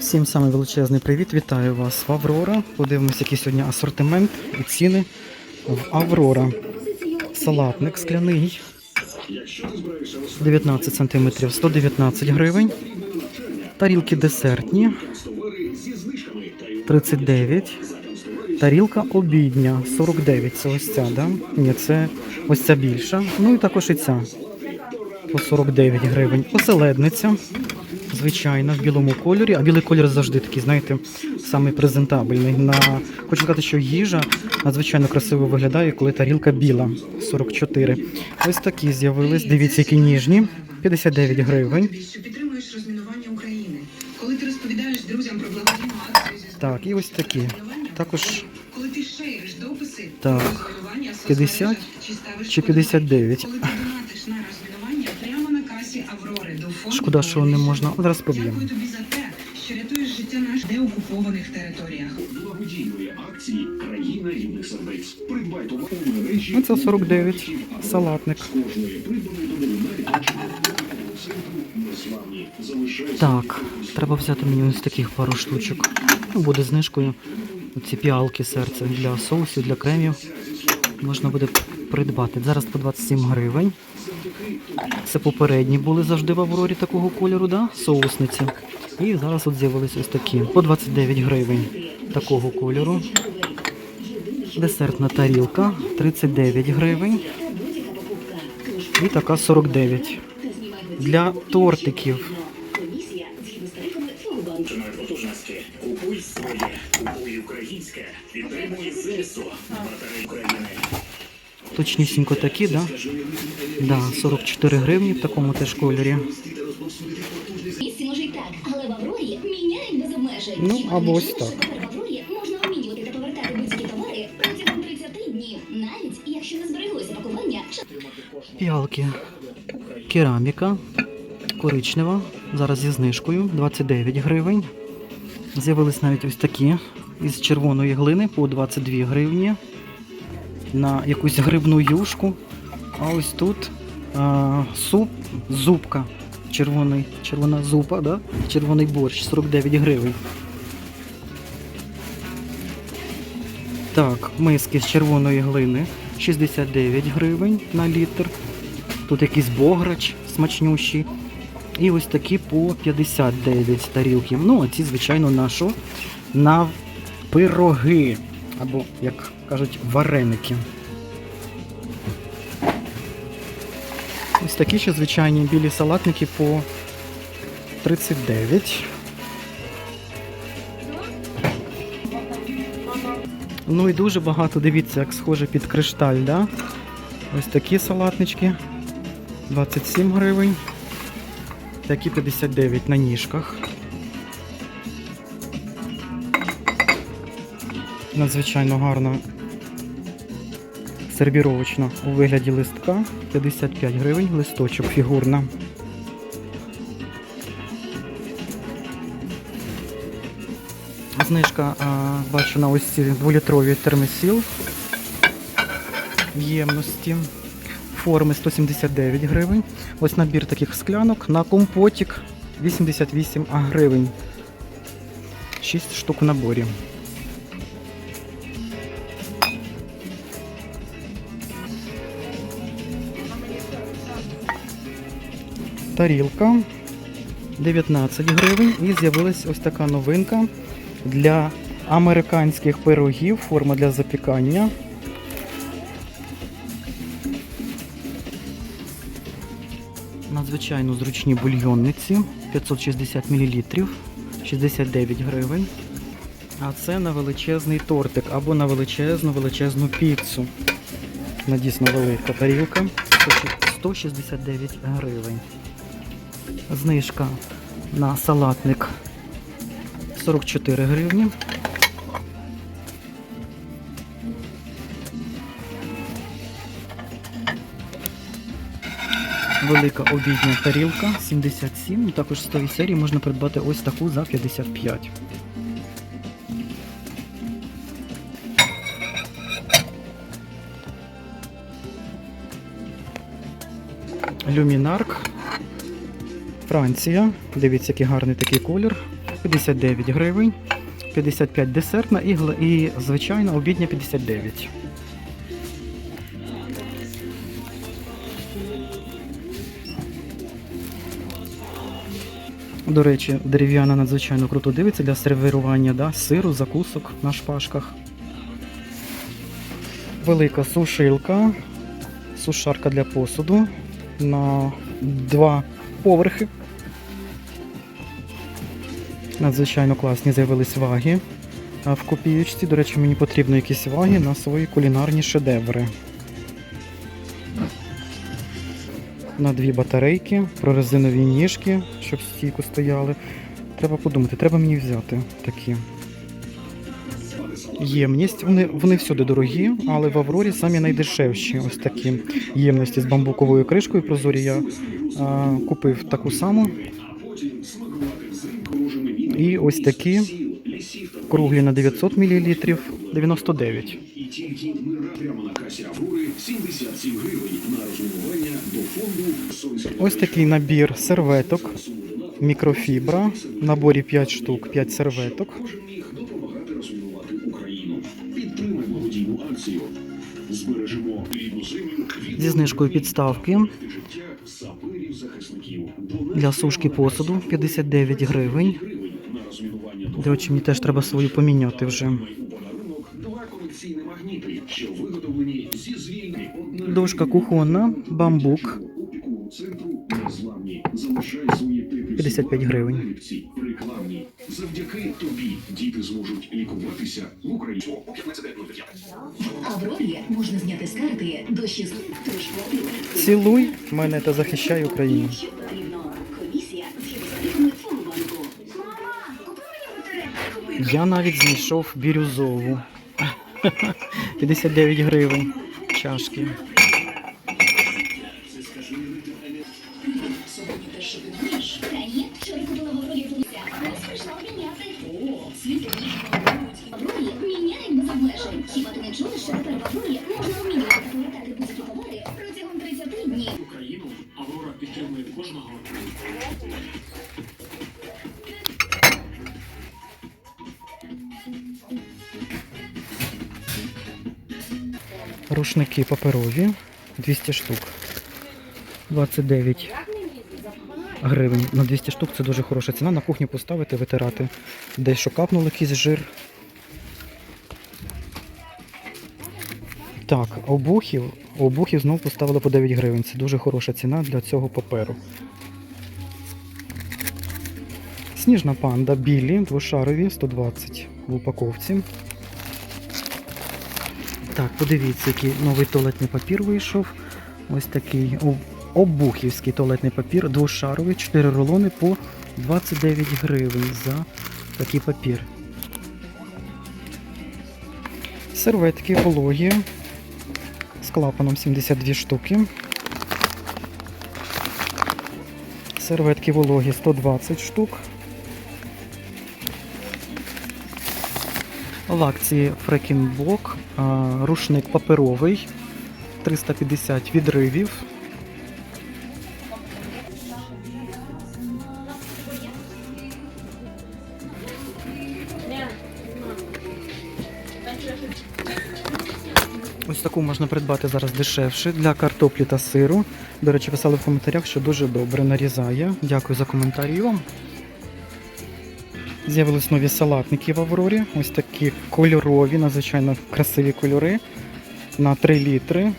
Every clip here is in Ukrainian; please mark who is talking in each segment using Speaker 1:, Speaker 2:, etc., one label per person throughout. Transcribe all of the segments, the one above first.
Speaker 1: Всім саме величезний привіт, вітаю вас в Аврора. Подивимося, який сьогодні асортимент і ціни в Аврора. Салатник скляний 19 см 119 гривень. Тарілки десертні 39. Тарілка обідня 49. Це ось ця, да? Ні, це ось ця більша. Ну і також і ця по 49 гривень. Оселедниця. Звичайно, в білому кольорі, а білий колір завжди такий, знаєте, самий презентабельний. На... Хочу сказати, що їжа надзвичайно красиво виглядає, коли тарілка біла 44. Ось такі з'явились. Дивіться, які ніжні. 59 гривень.
Speaker 2: підтримуєш розмінування України. Коли ти розповідаєш друзям про благодійну акцію
Speaker 1: Так, і ось такі. Також
Speaker 2: коли ти шериш дописи
Speaker 1: Так,
Speaker 2: про
Speaker 1: 50
Speaker 2: чи ставиш
Speaker 1: чи
Speaker 2: фото,
Speaker 1: 59.
Speaker 2: Коли ти донатиш на розмінування прямо на касі Аврори до фонду.
Speaker 1: Шкода, що не можна. Зараз поб'ємо.
Speaker 2: Дякую тобі за те, що рятуєш життя наших деокупованих територіях.
Speaker 3: благодійної акції Країна рідних сердець. Придбай товар у мережі
Speaker 1: Ну, це 49. Салатник.
Speaker 3: кожної придбаної до навіть Неславні. Залишайся.
Speaker 1: Так, треба взяти мені ось таких пару штучок. Ну, буде знижкою. Ці піалки серця для соусів, для кремів. Можна буде придбати. Зараз по 27 гривень. Це попередні були завжди в Аврорі такого кольору, да? соусниці. І зараз от з'явились ось такі. По 29 гривень такого кольору. Десертна тарілка 39 гривень. І така 49. Для тортиків точнісінько такі, да? Да, 44 гривні в такому теж кольорі. Ну, або ось так.
Speaker 4: можна обмінювати та повертати будь-які товари протягом 30 днів, навіть якщо не збереглося пакування
Speaker 1: Піалки. Кераміка. Коричнева. Зараз зі знижкою 29 гривень. З'явились навіть ось такі із червоної глини по 22 гривні. На якусь грибну юшку. А ось тут а, суп, зубка. Червоний, червона зупа, да? червоний борщ 49 гривень. Так, миски з червоної глини 69 гривень на літр. Тут якийсь бограч смачнющий. І ось такі по 59 тарілки. Ну, а ці, звичайно, на що? На пироги. Або, як кажуть, вареники. Ось такі ще звичайні білі салатники по 39. Ну і дуже багато, дивіться, як схоже під кришталь, да? Ось такі салатнички. 27 гривень. Такі 59 на ніжках. Надзвичайно гарна сервіровочна у вигляді листка. 55 гривень, листочок фігурна. Знижка бачу на ось ці дволітрові термосіл ємності. Форми 179 гривень. Ось набір таких склянок на компотик 88 гривень. 6 штук в наборі. Тарілка 19 гривень. І з'явилась ось така новинка для американських пирогів. Форма для запікання. Надзвичайно зручні бульйонниці 560 мл, 69 гривень. А це на величезний тортик або на величезну величезну піцу. На дійсно велика тарілка 169 гривень. Знижка на салатник 44 гривні. Велика обідня тарілка 77. Ну, Також з тої серії можна придбати ось таку за 55. Люмінарк. Франція. Дивіться, який гарний такий колір. 59 гривень. 55 десертна і, і звичайна обідня 59. До речі, дерев'яна надзвичайно круто дивиться для сервірування да, сиру, закусок на шпажках. Велика сушилка, сушарка для посуду на два поверхи. Надзвичайно класні з'явились ваги. В копієчці, до речі, мені потрібно якісь ваги на свої кулінарні шедеври. На дві батарейки, прорезинові ніжки, щоб стійко стояли. Треба подумати, треба мені взяти такі. Ємність. Вони, вони всюди дорогі, але в Аврорі самі найдешевші. Ось такі ємності з бамбуковою кришкою прозорі. Я а, купив таку саму. І ось такі круглі на 900 мл 99.
Speaker 5: І тільки ми прямо на касі Аврори 77 гривень на розмінування до фонду
Speaker 1: Ось такий набір серветок, мікрофібра. В наборі 5 штук, 5 серветок.
Speaker 5: Допомагати розмінувати Україну. Підтримай. Збережемо
Speaker 1: Зі знижкою підставки для сушки посуду 59 гривень.
Speaker 5: До
Speaker 1: речі, мені теж треба свою поміняти вже. Дошка кухонна, бамбук
Speaker 5: опіку центру незламні. Свої теплі
Speaker 1: 55 гривень.
Speaker 5: Завдяки тобі діти зможуть лікуватися в Україні. О 15.05.
Speaker 6: Аврорі можна зняти з карти до 6 тож.
Speaker 1: Цілуй мене та захищай Україну.
Speaker 6: Що потрібно? Комісія з тарифами Фонбанку.
Speaker 1: Я навіть знайшов бірюзову. 59 гривень. Чашки.
Speaker 4: Та ні, вчора купила в Аврорі туся. Ось прийшла обміняти. О, світло В Аврорі міняють без обмежень. Хіба ти не чула, що тепер в Аврорі можна обмінювати та повертати будь-які товари протягом 30 днів?
Speaker 3: Україну Аврора підтримує кожного.
Speaker 1: Рушники паперові 200 штук. 29 гривень на 200 штук це дуже хороша ціна. На кухню поставити, витирати. Десь що капнув якийсь жир. Так, обухів. Обухів знову поставили по 9 гривень. Це дуже хороша ціна для цього паперу. Сніжна панда білі, двошарові, 120 в упаковці. Так, подивіться, який новий туалетний папір вийшов. Ось такий обухівський туалетний папір, двошаровий, 4 рулони по 29 гривень за такий папір. Серветки вологі з клапаном 72 штуки. Серветки вологі 120 штук. В акції Фрекінблок, рушник паперовий, 350 відривів. Ось таку можна придбати зараз дешевше для картоплі та сиру. До речі, писали в коментарях, що дуже добре нарізає. Дякую за коментарі вам. З'явились нові салатники в Аврорі. Ось такі кольорові, надзвичайно красиві кольори на 3 літри.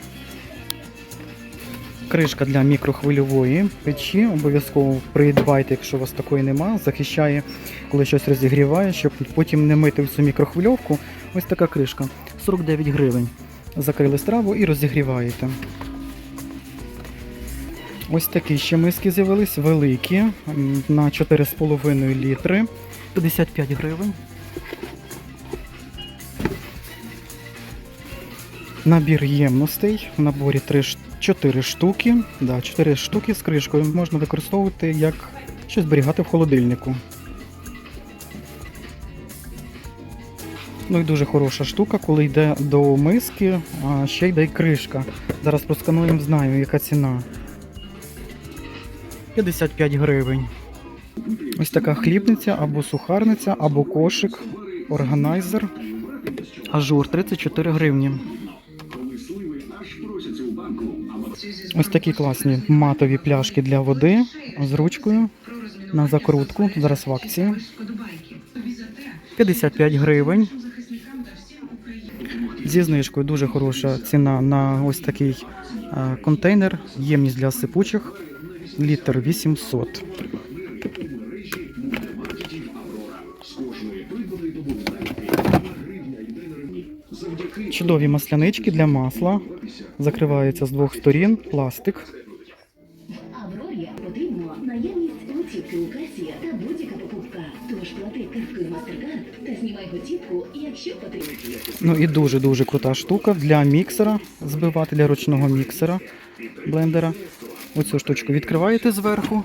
Speaker 1: Кришка для мікрохвильової печі. Обов'язково придбайте, якщо у вас такої нема. Захищає, коли щось розігріває, щоб потім не мити всю мікрохвильовку. Ось така кришка. 49 гривень. Закрили страву і розігріваєте. Ось такі ще миски з'явились, великі, на 4,5 літри. 55 гривень. Набір ємностей. В наборі 3, 4 штуки. Да, 4 штуки з кришкою можна використовувати як щось зберігати в холодильнику. Ну і дуже хороша штука, коли йде до миски, а ще йде й кришка. Зараз проскануємо, знаю, яка ціна. 55 гривень. Ось така хлібниця або сухарниця, або кошик, органайзер. Ажур 34 гривні. Ось такі класні матові пляшки для води з ручкою на закрутку. Зараз в акції.
Speaker 2: Подобайки. Тобі
Speaker 1: 55 гривень. Зі знижкою дуже хороша ціна на ось такий е, контейнер. Ємність для сипучих. Літр 800.
Speaker 5: з кожної придбаної тобою наліпки гривня йде на ремні. Завдяки
Speaker 1: Чудові маслянички для масла. Закриваються з двох сторін. Пластик.
Speaker 6: Аврорі потрібно наявність готівки у касі та будь-яка покупка. Тож плати карткою MasterCard та знімай готівку, якщо потрібно.
Speaker 1: Ну і дуже дуже крута штука для міксера, збивати для ручного міксера блендера. Оцю штучку відкриваєте зверху,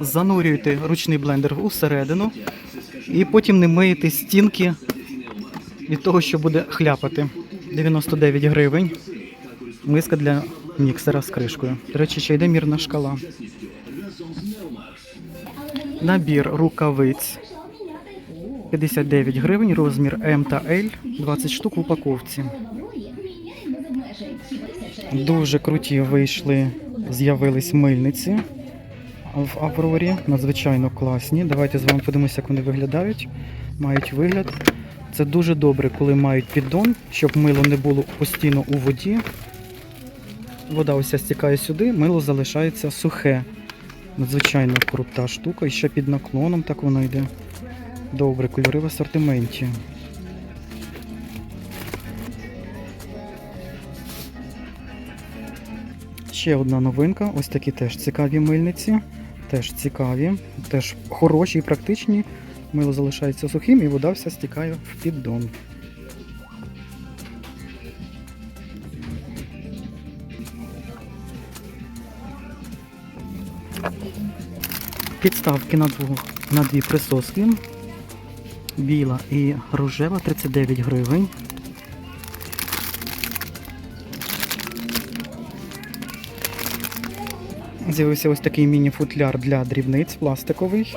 Speaker 1: занурюєте ручний блендер усередину і потім не миєте стінки від того, що буде хляпати. 99 гривень. Миска для міксера з кришкою. До речі, ще йде мірна шкала. Набір рукавиць 59 гривень, розмір М та Л, 20 штук в упаковці. Дуже круті вийшли, з'явились мильниці в Аврорі. Надзвичайно класні. Давайте з вами подивимося, як вони виглядають. Мають вигляд. Це дуже добре, коли мають піддон, щоб мило не було постійно у воді. Вода ось стікає сюди, мило залишається сухе. Надзвичайно крута штука. І ще під наклоном так воно йде. Добре, кольори в асортименті. Ще одна новинка. Ось такі теж цікаві мильниці. Теж цікаві, теж хороші і практичні. Мило залишається сухим і вода вся стікає в піддон. Підставки на, двох, на дві присоски. Біла і рожева 39 гривень. З'явився ось такий міні-футляр для дрібниць пластиковий.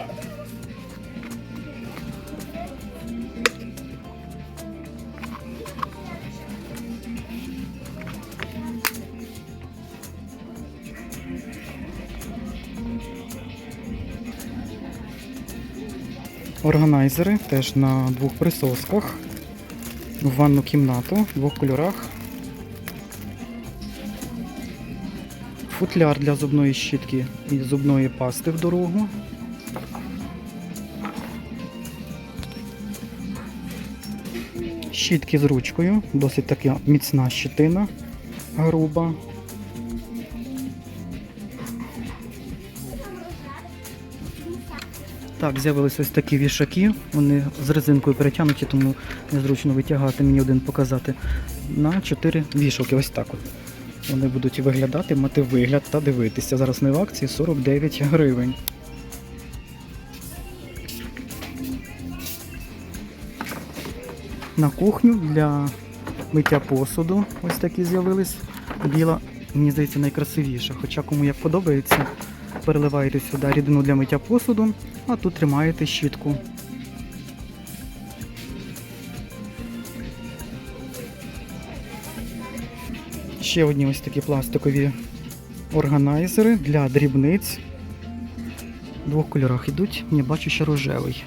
Speaker 1: Органайзери теж на двох присосках. В ванну кімнату в двох кольорах. Футляр для зубної щітки і зубної пасти в дорогу. Щітки з ручкою, досить така міцна щитина, груба. Так, з'явились ось такі вішаки. Вони з резинкою перетягнуті, тому незручно витягати, мені один показати. На 4 вішалки. Ось так от. Вони будуть виглядати, мати вигляд та дивитися. Зараз не в акції 49 гривень. На кухню для миття посуду ось такі з'явились. Біла, мені здається, найкрасивіша. Хоча кому як подобається, переливаєте сюди рідину для миття посуду, а тут тримаєте щітку. Ще одні ось такі пластикові органайзери для дрібниць. В двох кольорах йдуть. Я бачу ще рожевий.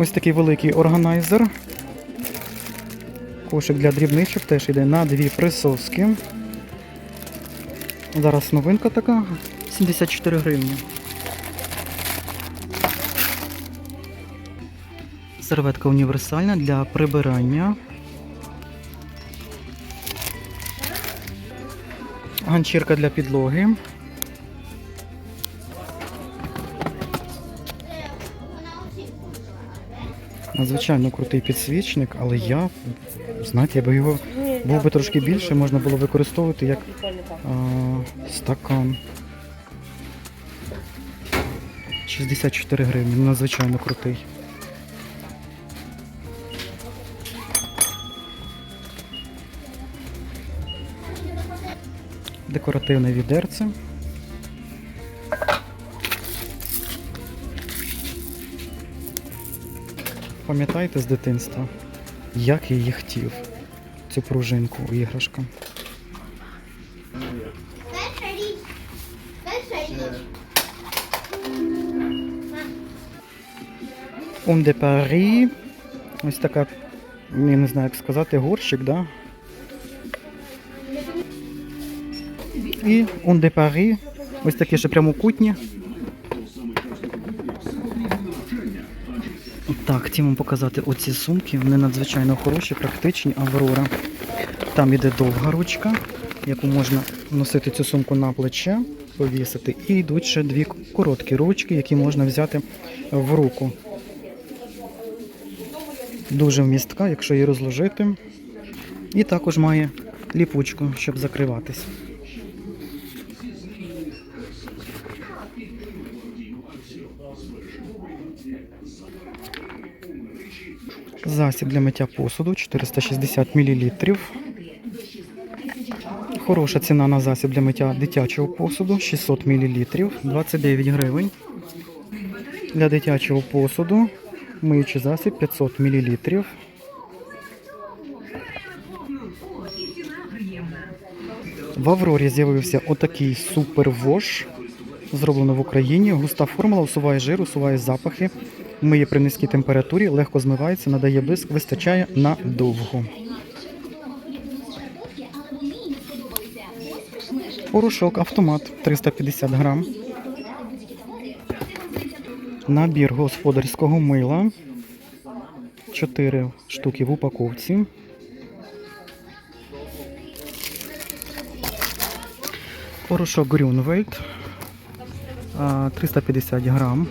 Speaker 1: Ось такий великий органайзер. Кошик для дрібничок теж йде на дві присоски. Зараз новинка така 74 гривні. Серветка універсальна для прибирання. Ганчірка для підлоги. Надзвичайно крутий підсвічник, але я, знаєте, я би його був би трошки більше, можна було використовувати як а, стакан. 64 гривні, надзвичайно крутий. Декоративне відерце. Пам'ятаєте з дитинства, як я її хотів, цю пружинку у іграшка.
Speaker 7: Перша річ. Перша річ.
Speaker 1: Он де Парі. Ось така, я не знаю, як сказати, горщик, да? І Он де Парі. Ось такі ще прямокутні. Так, хотів вам показати оці сумки. Вони надзвичайно хороші, практичні, Аврора. Там іде довга ручка, яку можна носити цю сумку на плече, повісити. І йдуть ще дві короткі ручки, які можна взяти в руку. Дуже вмістка, якщо її розложити. І також має ліпучку, щоб закриватись. Засіб для миття посуду 460 мл. Хороша ціна на засіб для миття дитячого посуду 600 мл, 29 гривень. Для дитячого посуду миючий засіб 500 мл. В Аврорі з'явився отакий супервош. Зроблено в Україні. Густа формула усуває жир, усуває запахи, миє при низькій температурі, легко змивається, надає блиск, вистачає надовго. Порошок автомат 350 грам. Набір господарського мила. 4 штуки в упаковці. Порошок а, 350 грам.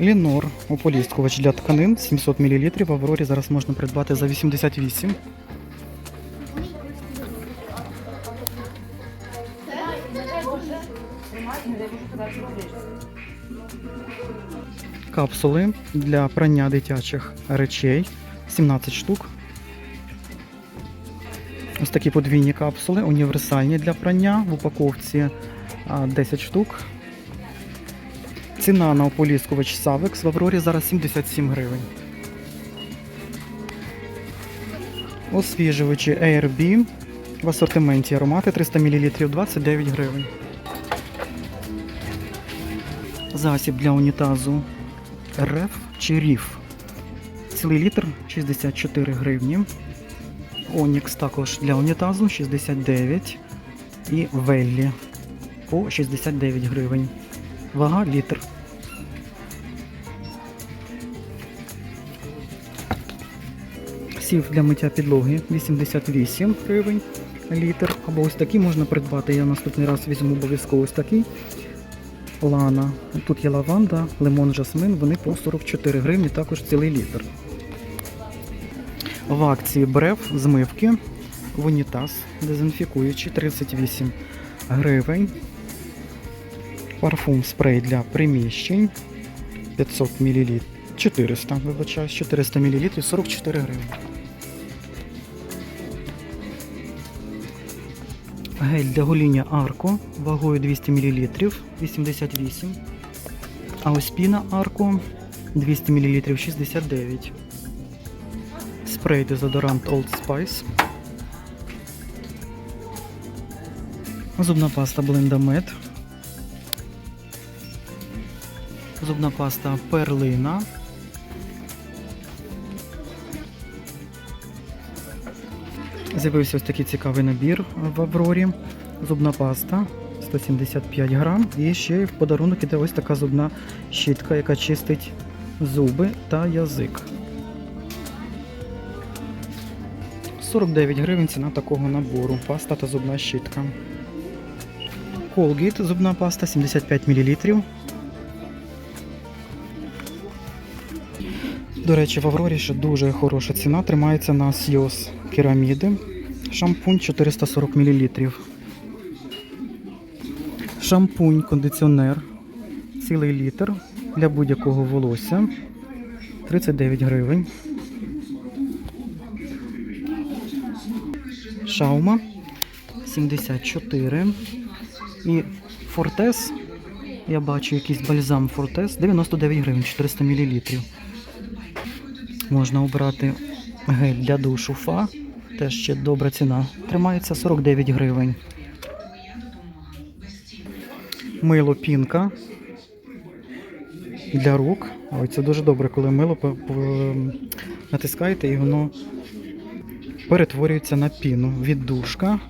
Speaker 1: Лінор, ополіскувач для тканин 700 мл. В Аврорі зараз можна придбати за 88. Капсули для прання дитячих речей 17 штук. Ось такі подвійні капсули, універсальні для прання в упаковці 10 штук. Ціна на ополіскувач Savex в Аврорі зараз 77 гривень. Освіжувачі ARB в асортименті аромати 300 мл 29 гривень. Засіб для унітазу РФ чи РІФ. Цілий літр 64 гривні. Онікс також для унітазу 69 і Веллі по 69 гривень. Вага літр. Сів для миття підлоги 88 гривень літр. Або ось такий можна придбати. Я наступний раз візьму обов'язково ось такий. Лана. Тут є лаванда, лимон, жасмин, вони по 44 гривні, також цілий літр. В акції брев змивки в унітаз дезінфікуючий 38 гривень. Парфум спрей для приміщень 500 мл. 400, вибачаюсь, 400 мл 44 гривні. Гель для гоління Арко вагою 200 мл 88. А ось піна Арко 200 мл 69. Спрей дезодорант Old Spice. Зубна паста Бленда Мед. Зубна паста Перлина. З'явився ось такий цікавий набір в Аврорі. Зубна паста 175 грам. І ще в подарунок іде ось така зубна щітка, яка чистить зуби та язик. 49 гривень ціна такого набору. Паста та зубна щітка. Colgate зубна паста 75 мл. До речі, в Аврорі ще дуже хороша ціна. Тримається на Сіос кераміди. Шампунь 440 мл. Шампунь, кондиціонер. Цілий літр для будь-якого волосся. 39 гривень. Шаума 74. І Фортес. Я бачу якийсь бальзам Фортес 99 гривень, 400 мл. Можна обрати гель для душу Фа. Теж ще добра ціна. Тримається 49 гривень. Мило пінка для рук. Ой, це дуже добре, коли мило натискаєте і воно перетворюється на піну. Віддушка,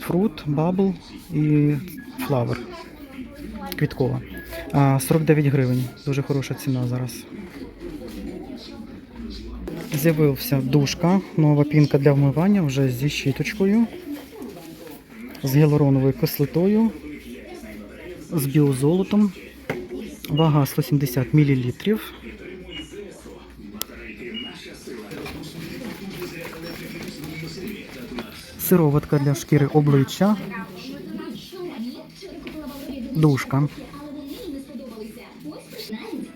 Speaker 1: фрут, бабл і флавер. Квіткова. 49 гривень. Дуже хороша ціна зараз. З'явився душка, нова пінка для вмивання вже зі щіточкою, з гіалуроновою кислотою, з біозолотом. Вага 170 мл. Сироватка для шкіри обличчя. Душка.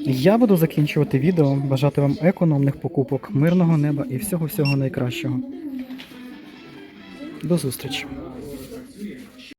Speaker 1: Я буду закінчувати відео. Бажати вам економних покупок, мирного неба і всього-всього найкращого. До зустрічі!